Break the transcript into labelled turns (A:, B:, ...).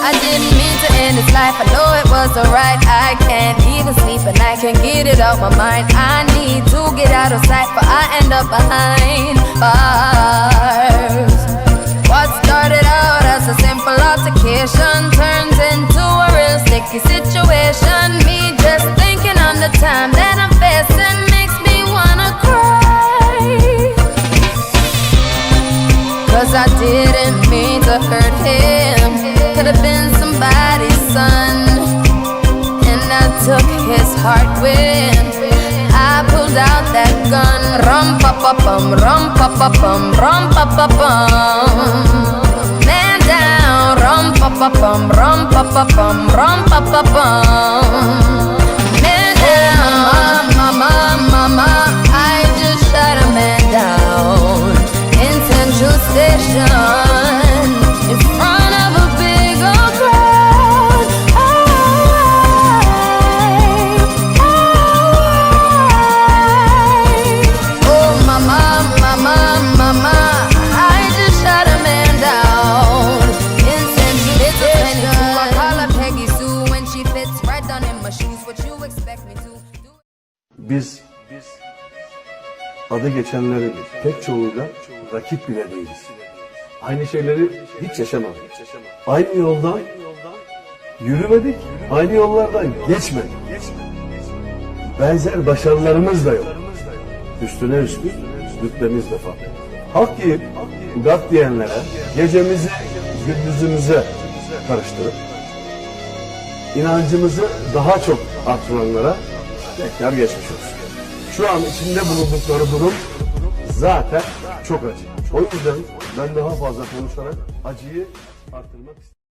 A: I didn't mean to end this life, I know it was alright. I can't even sleep and I can't get it out my mind. I need to get out of sight, but I end up behind bars. What started out as a simple altercation turns into a real sticky situation. Cause I didn't mean to hurt him. Could have been somebody's son. And I took his heart when I pulled out that gun. Rum pa pa bum, rum pa pa bum, rum pa pa bum. Man down, rum pa pa bum, rum pa pa bum, rum pa pa bum.
B: Biz adı geçenlerin pek çoğuyla rakip bile değiliz. Aynı şeyleri hiç yaşamadık. Aynı yoldan yürümedik, aynı yollardan geçmedik. Benzer başarılarımız da yok. Üstüne üstlük rütbemiz de farklı. Hak yiyip gak diyenlere gecemizi gündüzümüze karıştırıp inancımızı daha çok artıranlara tekrar geçmiş olsun. Şu an içinde bulundukları durum zaten çok acı. O yüzden ben daha fazla konuşarak acıyı artırmak istiyorum.